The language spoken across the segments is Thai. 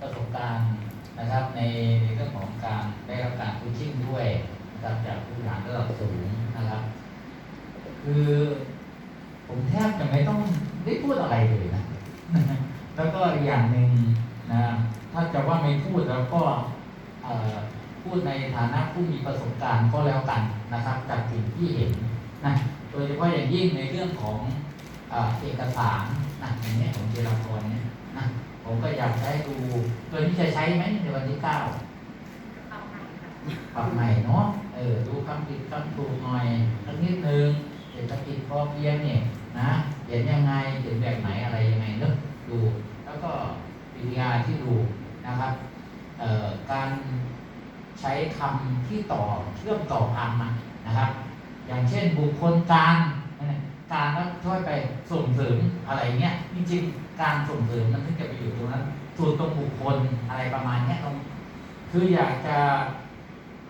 ประสบการณ์นะครับในในเรื่องของการได้รับการคุ้ชิ่งด้วยนะครับจากผู้บริหารระดับสูงนะครับ คือผมแทบจะไม่ต้องได้พูดอะไรเลยนะ แล้วก็อีกอย่างหนึ่งนะถ้าจะว่าไม่พูดแล้วก็พูดในฐานะผู้มีประสบการณ์ก็แล้วกันนะครับจากสิ่งที่เห็นนะโดยเฉพาะอย่างยิ่งในเรื่องของเอ่อเอกสารนะอย่างนี้ของเจรพรเนี่ยนะ ผมก็อยากจะให้ดูตัวนี้จะใช้ไหมในวันที่เก้าปรับใหม่เนาะเออดูคำผิดคำถูกหน่อยสักนิดนึงเศรษฐกิจพอเพียงเนี่ยนะเขียนยังไงเขียนแบบไหนอะไรยังไงเนอะดูแล้วก็วิทยาที่ดูนะครับเอ่อการใช้คำที่ต่อเชื่อมต่อคำอะนะครับ อย่างเช่นบุคคลกลาร การแล้วช่วยไปส่งเสริมอะไรเงี้ยจริงๆ การส่งเสริมมันถึงจะไปอยู่ตรงนั้นส่วนตรงบุคคลอะไรประมาณเนี้ยตรงคืออยากจะ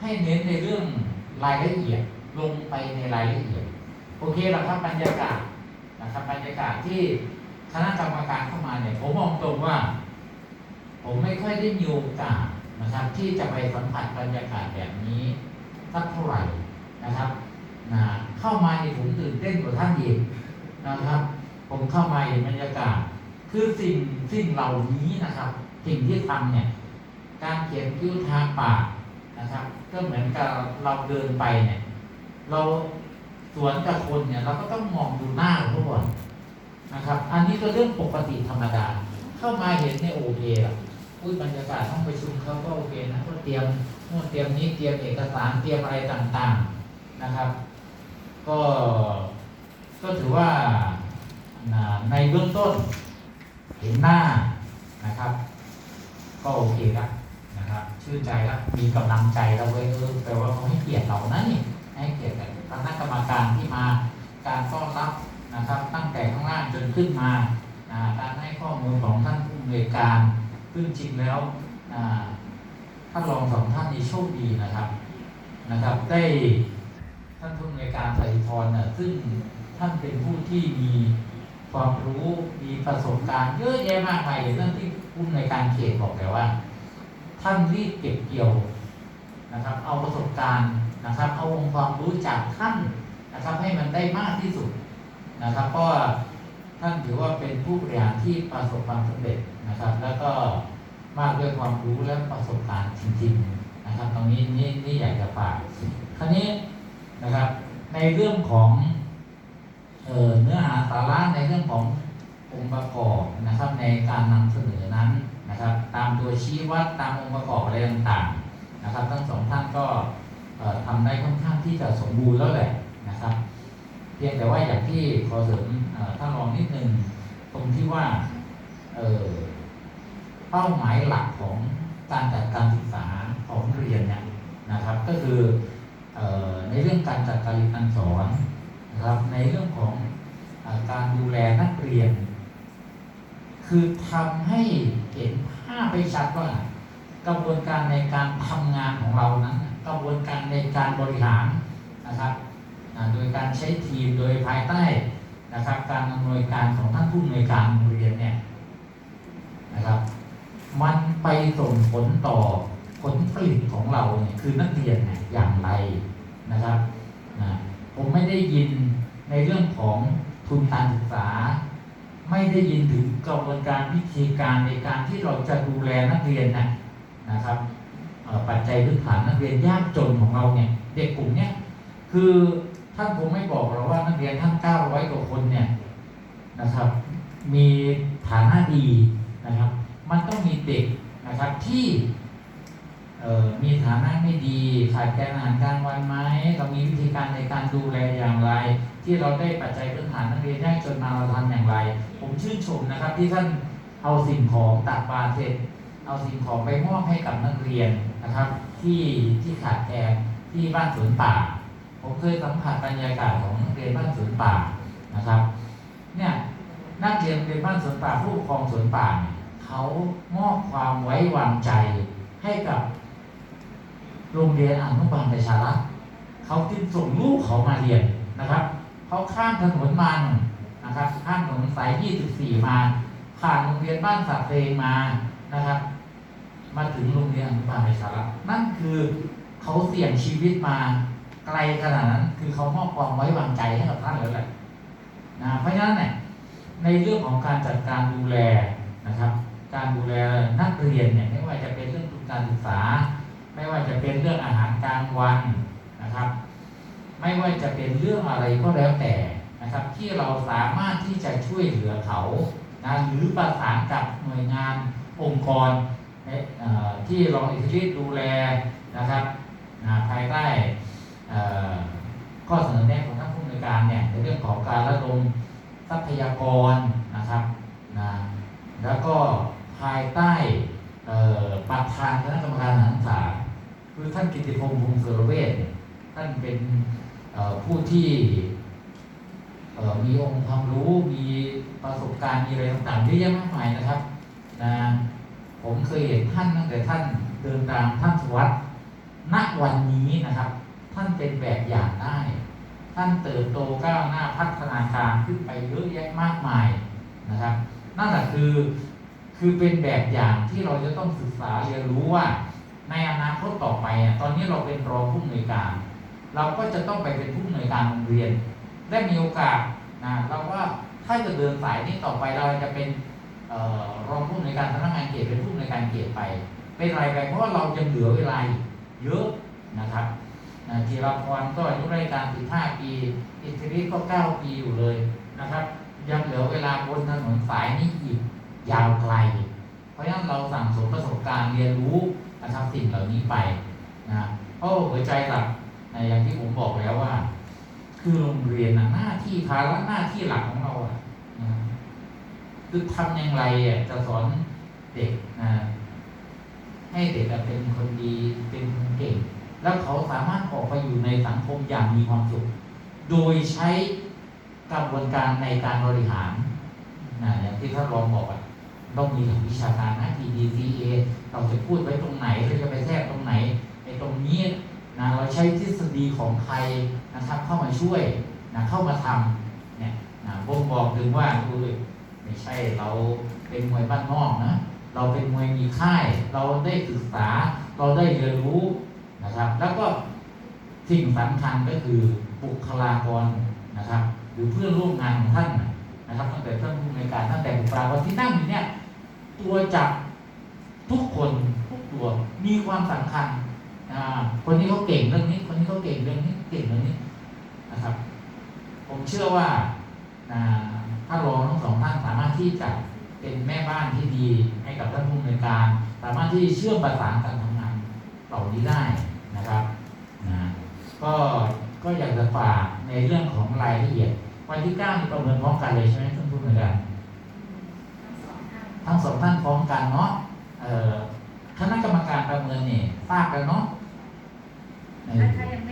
ให้เน้นในเรื่องรายละเอียดลงไปในรายละเอียด โอเคแล้วครับบรรยากาศนะครับบรรยากาศที่คณะกรรมการเข้ามาเนี่ยผมมองตรงว่า ผมไม่ค่อยได้มีโอกาสนะครับ ที่จะไปสัมผัสบรรยากาศแบบนี้สักเท่าไหร่นะครับ นะเข้ามาในผมตื่นเต้นกว่าท่านอีกนะครับ ผมเข้ามาเห็นบรรยากาศ คือสิ่งสิ่งเหล่านี้นะครับ สิ่งที่ทำเนี่ย การเขียนคิ้วทาปากนะครับ ก็เหมือนกับเราเดินไปเนี่ย เราสวนกับคนเนี่ย เราก็ต้องมองดูหน้าเขาก่อนนะครับ อันนี้ก็เรื่องปกติธรรมดา เข้ามาเห็นเนี่ยโอเคละอุ้ยบรรยากาศห้องประชุมเขาก็โอเคนะก็เตรียมนู่นเตรียมนี้เตรียมเอกสารเตรียมอะไรต่างๆนะครับ ก็ก็ถือว่าในเบื้องต้นเห็นหน้านะครับ ก็โอเคละนะครับ ชื่นใจแล้วมีกำลังใจแล้วเว้ยเออแปลว่าเขาให้เกียรติเรานะนี่ให้เกียรติคณะกรรมการที่มาการต้อนรับนะครับ ตั้งแต่ข้างล่างจนขึ้นมาการให้ข้อมูลของท่านผู้อำนวยการซึ่งจริงแล้วท่านรองสองท่านนี้โชคดีนะครับนะครับ ได้ พรน่ะซึ่งท่านเป็นผู้ที่มีความรู้มีประสบการณ์เยอะแยะมากมายอย่างที่ผู้อำนการเขตบอกแล้วว่า ท่านรีบเก็บเกี่ยวนะครับ เอาประสบการณ์นะครับ เอาองค์ความรู้จากท่านนะครับ ให้มันได้มากที่สุดนะครับเพราะท่านถือว่าเป็นผู้บริหารที่ประสบความสำเร็จนะครับ แล้วก็มากด้วยความรู้และประสบการณ์จริง ๆ นะครับ ตรงนี้นี่นี่อยากจะฝากคราวนี้นะครับ ในเรื่องของเออเนื้อหาสาระในเรื่องขององค์ประกอบนะครับ ในการนำเสนอนั้นนะครับ ตามตัวชี้วัดตามองค์ประกอบอะไรต่างๆนะครับ ทั้งสองท่านก็เอ่อทำได้ค่อนข้างที่จะสมบูรณ์แล้วแหละนะครับ เพียงแต่ว่าอย่างที่ขอเสริมเอ่อท่านรองนิดนึงตรงที่ว่าเเป้าหมายหลักของการจัดการศึกษาของเรียนเนี่ยนะครับ ก็คือ ในเรื่องการจัดการเรียนการสอนนะครับในเรื่องของอการดูแลนักเรียน คือทำให้เห็นภาพไปชัดว่ากระบวนการในการทำงานของเรานั้นกระบวนการในการบริหารนะครับโดยการใช้ทีมโดยภายใต้นะครับ การอำนวยการของท่านผู้อำนวยการโรงเรียนเนี่ยนะครับ มันไปส่งผลต่อ ผลผลิตของเราเนี่ยคือนักเรียนเนี่ยอย่างไรนะครับนะผมไม่ได้ยินในเรื่องของทุนการศึกษา ไม่ได้ยินถึงกระบวนการวิธีการในการที่เราจะดูแลนักเรียนนะนะครับปัจจัยพื้นฐานนักเรียนยากจนของเราเนี่ยเด็กกลุ่มเนี้ยคือท่านคงไม่บอกเราว่านักเรียนท่าน900 กว่าคนเนี่ยนะครับ มีฐานะดีนะครับ มันต้องมีเด็กนะครับที่ มีฐานะไม่ดีขาดแคลนอาหารกลางวันไหมเรามีวิธีการในการดูแลอย่างไร ที่เราได้ปัจจัยพื้นฐานนักเรียนยากจนมาเราทำอย่างไร ผมชื่นชมนะครับที่ท่านเอาสิ่งของตักบาตรเสร็จ เอาสิ่งของไปมอบให้กับนักเรียนนะครับ ที่ที่ขาดแคลนที่บ้านสวนป่า ผมเคยสัมผัสบรรยากาศของนักเรียนบ้านสวนป่านะครับเนี่ยนักเรียนเป็นบ้านสวนป่าผู้ปกครองสวนป่าเขามอบความไว้วางใจให้กับ โรงเรียนอนุบาลประชารัฐเขาจึงส่งลูกเขามาเรียนนะครับเขาข้ามถนนมาหนึ่งนะครับข้ามถนนสาย 24 มาผ่านโรงเรียนบ้านสักเพลงมานะครับ มาถึงโรงเรียนอนุบาลในสาระนั่นคือเขาเสี่ยงชีวิตมาไกลขนาดนั้น คือเขามอบความไว้วางใจให้กับท่านแล้วแหละนะเพราะฉะนั้นเนี่ยในเรื่องของการจัดการดูแลนะครับ การดูแลนักเรียนเนี่ยไม่ว่าจะเป็นเรื่องทุนการศึกษา ไม่ว่าจะเป็นเรื่องอาหารกลางวันนะครับ ไม่ว่าจะเป็นเรื่องอะไรก็แล้วแต่นะครับ ที่เราสามารถที่จะช่วยเหลือเขานะหรือประสานกับหน่วยงานองค์กรที่รองอิทธิฤทธิ์ดูแลนะครับนะภายใต้ข้อเสนอแนะของท่านผู้อำนวยการเนี่ยในเรื่องของการระดมทรัพยากรนะครับนะแล้วก็ภายใต้ประธานคณะกรรมการอาหารศึกษา คือท่านกิติพงศ์พงศ์สุรเวชเนี่ยท่านเป็นผู้ที่มีองค์ความรู้มีประสบการณ์มีอะไรต่างๆเยอะแยะมากมายนะครับนะผมเคยเห็นท่านตั้งแต่ท่านเดินตามท่านสวัสดิ์ณวันนี้นะครับ ท่านเป็นแบบอย่างได้ ท่านเติบโตก้าวหน้าพัฒนาการขึ้นไปเยอะแยะมากมายนะครับ นั่นแหละคือคือเป็นแบบอย่างที่เราจะต้องศึกษาเรียนรู้ว่าในอนา คตต่อไปอะตอนนี้เราเป็นรองผู้อำนวยการ เราก็จะต้องไปเป็นผู้อำนวยการโรงเรียน ได้มีโอกาสนะเราว่าถ้าจะเดินสายนี้ต่อไปเราจะเป็นออรองผู้อำนวยการสำนักงานเขตเป็นผู้อำนวยการเขตไป เป็นไรไปเพราะว่าเรายังเหลือเวลาเยอะนะครับนะทีละพรก็อายุราชการ15ปี อิทธิฤทธิ์ก็9ปีอยู่เลยนะครับ ยังเหลือเวลาบนถนนสายนี้อีกยาวไกล เพราะฉะนั้นเราสั่งสมประสบการณ์เรียนรู้ นะครับสิ่งเหล่านี้ไปนะเพราะหัวใจหลักนะอย่างที่ผมบอกแล้วว่า คือโรงเรียนนะหน้าที่ภาระหน้าที่หลักของเราอะนะคือทำอย่างไรอะจะสอนเด็กนะให้เด็กเป็นคนดีเป็นคนเก่ง แล้วเขาสามารถออกไปอยู่ในสังคมอย่างมีความสุข โดยใช้กระบวนการในการบริหารนะอย่างที่ท่านรองบอกอะ ต้องมีหลักวิชาการนะ PDCA เราจะพูดไว้ตรงไหนเราจะไปแทรกตรงไหนไอ้ตรงนี้นะเราใช้ทฤษฎีของใครนะครับเข้ามาช่วยนะเข้ามาทำเนี่ยนะผมบอกถึงว่าดูดิไม่ใช่เราเป็นมวยบ้านนอกนะเราเป็นมวยมีค่าย เราได้ศึกษา เราได้เรียนรู้นะครับ แล้วก็สิ่งสำคัญก็คือบุคลากรนะครับ หรือเพื่อนร่วมงานของท่านนะครับตั้งแต่ท่านผู้ในการตั้งแต่บุคลากรที่นั่งอยู่เนี่ย ตัวจับทุกคนทุกตัวมีความสำคัญคนนี้เขาเก่งเรื่องนี้ คนนี้เขาเก่งเรื่องนี้เก่งเรื่องนี้นะครับ ผมเชื่อว่าถ้ารองทั้งสองท่านสามารถที่จะเป็นแม่บ้านที่ดีให้กับท่านผู้ในวยการ สามารถที่เชื่อมประสานการทำงานเหล่านี้ได้นะครับนะก็ก็อยากจะฝากในเรื่องของรายละเอียดวันที่เก้านี่ประเมินพร้อมกันเลยใช่ไหมท่านผู้ในวยการ ทั้งสองท่านทั้งสองท่านพร้อมกันเนาะคณะกรรมการประเมินเนี่ยทราบกันเนาะถ้ายัง